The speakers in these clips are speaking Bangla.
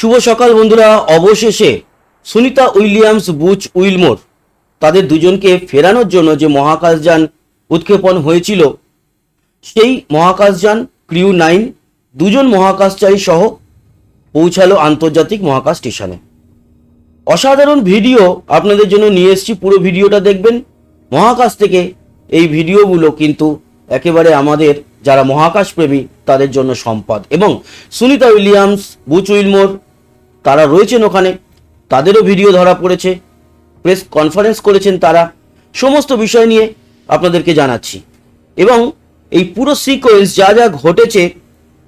শুভ সকাল বন্ধুরা। অবশেষে সুনিতা উইলিয়ামস বুচ উইলমোর তাদের দুজনকে ফেরানোর জন্য যে মহাকাশযান উৎক্ষেপণ হয়েছিল, সেই মহাকাশযান ক্রিউ নাইন দুজন মহাকাশচারী সহ পৌঁছালো আন্তর্জাতিক মহাকাশ স্টেশনে। অসাধারণ ভিডিও আপনাদের জন্য নিয়ে এসেছি, পুরো ভিডিওটা দেখবেন। মহাকাশ থেকে এই ভিডিওগুলো কিন্তু একেবারে আমাদের যারা মহাকাশ প্রেমী তাদের জন্য সম্পদ। এবং সুনিতা উইলিয়ামস, বুচ উইলমোর তারা রয়েছেন ওখানে, তাদেরও ভিডিও ধরা পড়েছে, প্রেস কনফারেন্স করেছেন তারা, সমস্ত বিষয় নিয়ে আপনাদেরকে জানাচ্ছি। এবং এই পুরো সিকোয়েন্স যা যা ঘটেছে,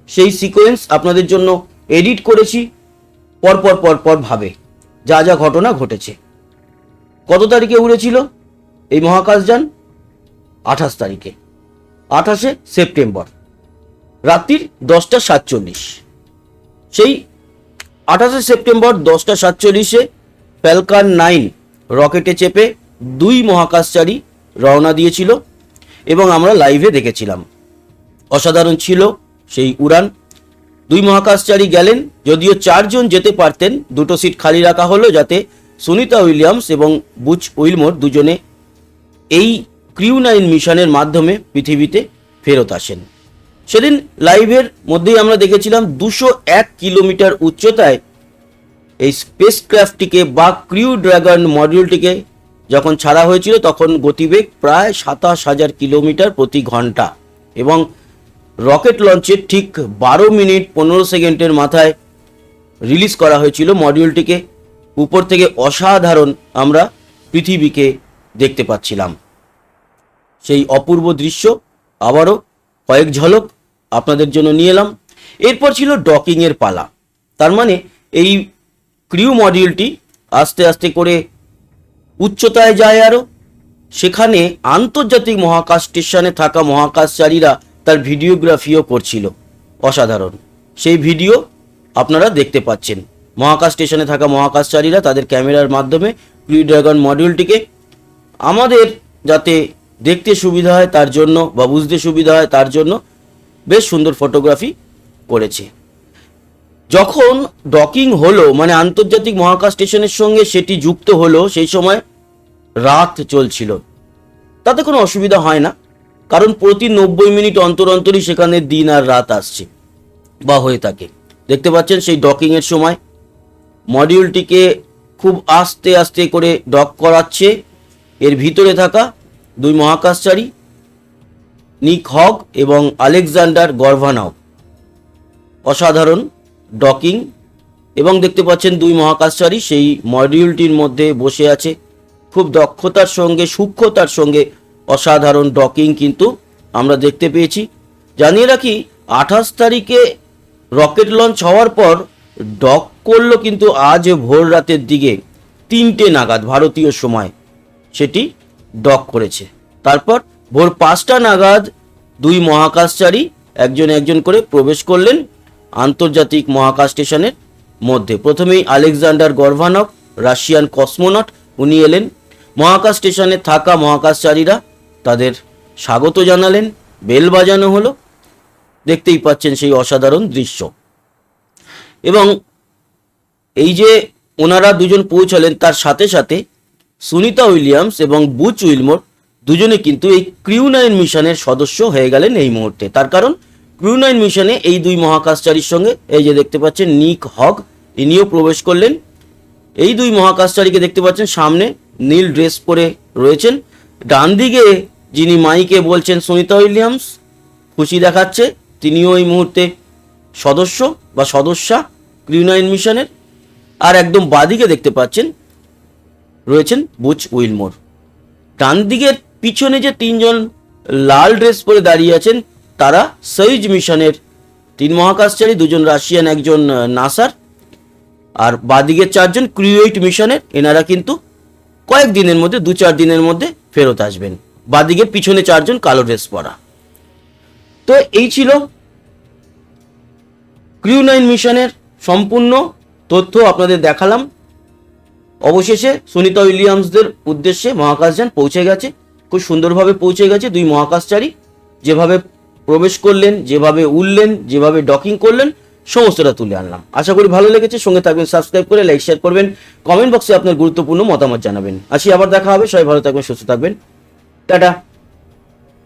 সেই সিকোয়েন্স আপনাদের জন্য এডিট করেছি পরপর পরপর ভাবে, যা যা ঘটনা ঘটেছে। কত তারিখে উড়েছিল এই মহাকাশযান আঠাশ তারিখে, আঠাশে সেপ্টেম্বর, রাত্রির দশটা সাতচল্লিশ। সেই আঠাশে সেপ্টেম্বর দশটা সাতচল্লিশে ফ্যালকান নাইন রকেটে চেপে দুই মহাকাশচারী রওনা দিয়েছিল এবং আমরা লাইভে দেখেছিলাম। অসাধারণ ছিল সেই উড়ান। দুই মহাকাশচারী গেলেন, যদিও চারজন যেতে পারতেন, দুটো সিট খালি রাখা হলো যাতে সুনিতা উইলিয়ামস এবং বুচ উইলমোর দুজনে এই ক্রিউ নাইন মিশনের মাধ্যমে পৃথিবীতে ফেরত আসেন। সেদিন লাইভের মধ্যেই আমরা দেখেছিলাম দুশো এক কিলোমিটার উচ্চতায় এই স্পেস ক্রাফটটিকে বা ক্রিউ ড্রাগন মডিউলটিকে যখন ছাড়া হয়েছিল, তখন গতিবেগ প্রায় সাতাশ হাজার কিলোমিটার প্রতি ঘণ্টা এবং রকেট লঞ্চের ঠিক বারো মিনিট পনেরো সেকেন্ডের মাথায় রিলিজ করা হয়েছিল মডিউলটিকে উপর থেকে অসাধারণ আমরা পৃথিবীকে দেখতে পাচ্ছিলাম। সেই অপূর্ব দৃশ্য আবারও কয়েক ঝলক আপনাদের জন্য নিয়ে এলাম। এরপর ছিল ডকিংয়ের পালা। তার মানে এই ক্রিউ মডিউলটি আস্তে আস্তে করে উচ্চতায় যায় আরও সেখানে আন্তর্জাতিক মহাকাশ স্টেশনে থাকা মহাকাশচারীরা তার ভিডিওগ্রাফিও করছিল। অসাধারণ। সেই ভিডিও আপনারা দেখতে পাচ্ছেন। মহাকাশ স্টেশনে থাকা মহাকাশচারীরা তাদের ক্যামেরার মাধ্যমে ক্রিউ ড্রাগন মডিউলটিকে আমাদের যাতে দেখতে সুবিধা হয় তার জন্য বা বুঝতে সুবিধা হয় তার জন্য বেশ সুন্দর ফটোগ্রাফি করেছে। যখন ডকিং হলো মানে আন্তর্জাতিক মহাকাশ স্টেশনের সঙ্গে সেটি যুক্ত হলো, সেই সময় রাত চলছিল। তাতে কোনো অসুবিধা হয় না, কারণ প্রতি নব্বই মিনিট অন্তর অন্তরই সেখানে দিন আর রাত আসছে বা হয়ে থাকে। দেখতে পাচ্ছেন সেই ডকিংয়ের সময় মডিউলটিকে খুব আস্তে আস্তে করে ডক করাচ্ছে। এর ভিতরে থাকা দুই মহাকাশচারী, নিক হগ এবং আলেকজান্ডার গর্ভানাও অসাধারণ ডকিং এবং দেখতে পাচ্ছেন দুই মহাকাশচারী সেই মডিউলটির মধ্যে বসে আছে। খুব দক্ষতার সঙ্গে, সূক্ষ্মতার সঙ্গে অসাধারণ ডকিং কিন্তু আমরা দেখতে পেয়েছি। জানিয়ে রাখি, আঠাশ তারিখে রকেট লঞ্চ হওয়ার পর ডক করল কিন্তু আজ ভোর রাতের দিকে তিনটে নাগাদ, ভারতীয় সময়। সেটি ডক করেছে। তারপর ভোর পাঁচটা নাগাদ দুই মহাকাশচারী একজন একজন করে প্রবেশ করলেন আন্তর্জাতিক মহাকাশ স্টেশনের মধ্যে। প্রথমেই আলেকজান্ডার গর্ভানক, রাশিয়ান কসমোনট, উনি এলেন। মহাকাশ স্টেশনে থাকা মহাকাশচারীরা তাদের স্বাগত জানালেন, বেল বাজানো হলো। দেখতেই পাচ্ছেন সেই অসাধারণ দৃশ্য। এবং এই যে ওনারা দুজন পৌঁছালেন, তার সাথে সাথে সুনিতা উইলিয়ামস এবং বুচ উইলমোর দুজনে কিন্তু এই ক্রিউ নাইন মিশনের সদস্য হয়ে গেলেন এই মুহূর্তে। তার কারণ, ক্রিউ নাইন মিশনে এই দুই মহাকাশচারীর সঙ্গে এই যে দেখতে পাচ্ছেন নিক হক ইনিও প্রবেশ করলেন। এই দুই মহাকাশচারীকে দেখতে পাচ্ছেন সামনে নীল ড্রেস পরে রয়েছেন। ডান দিকে যিনি মাইকে বলছেন সুনিতা উইলিয়ামস, খুশি দেখাচ্ছে, তিনিও এই মুহূর্তে সদস্য বা সদস্যা ক্রিউ নাইন মিশনের। আর একদম বাদিকে দেখতে পাচ্ছেন রয়েছেন বুচ উইলমোর। ডান দিকের পিছনে যে তিনজন লাল ড্রেস পরে দাঁড়িয়ে আছেন, তারা সৈজ মিশনের তিন মহাকাশচারী, দুজন রাশিয়ান, একজন নাসার। আর বাদিকের চারজন ক্রিউইট মিশনের, এনারা কিন্তু কয়েক দিনের মধ্যে, দু চার দিনের মধ্যে ফেরত আসবেন। বাদিকের পিছনে চারজন কালো ড্রেস পরা। তো এই ছিল ক্রিউ নাইন মিশনের সম্পূর্ণ তথ্য, আপনাদের দেখালাম। অবশেষে সুনিতা উইলিয়ামসদের উদ্দেশ্যে মহাকাশযান পৌঁছে গেছে। খুব সুন্দরভাবে পৌঁছে গেছে দুই মহাকাশচারী। যেভাবে প্রবেশ করলেন, যেভাবে উঠলেন যেভাবে ডকিং করলেন, সমস্তটা তুলে আনলাম। আশা করি ভালো লেগেছে। সঙ্গে থাকবেন সাবস্ক্রাইব করে লাইক শেয়ার করবেন। কমেন্ট বক্সে আপনার গুরুত্বপূর্ণ মতামত জানাবেন। আসি, আবার দেখা হবে। সবাই ভালো থাকবেন, সুস্থ থাকবেন। টাটা!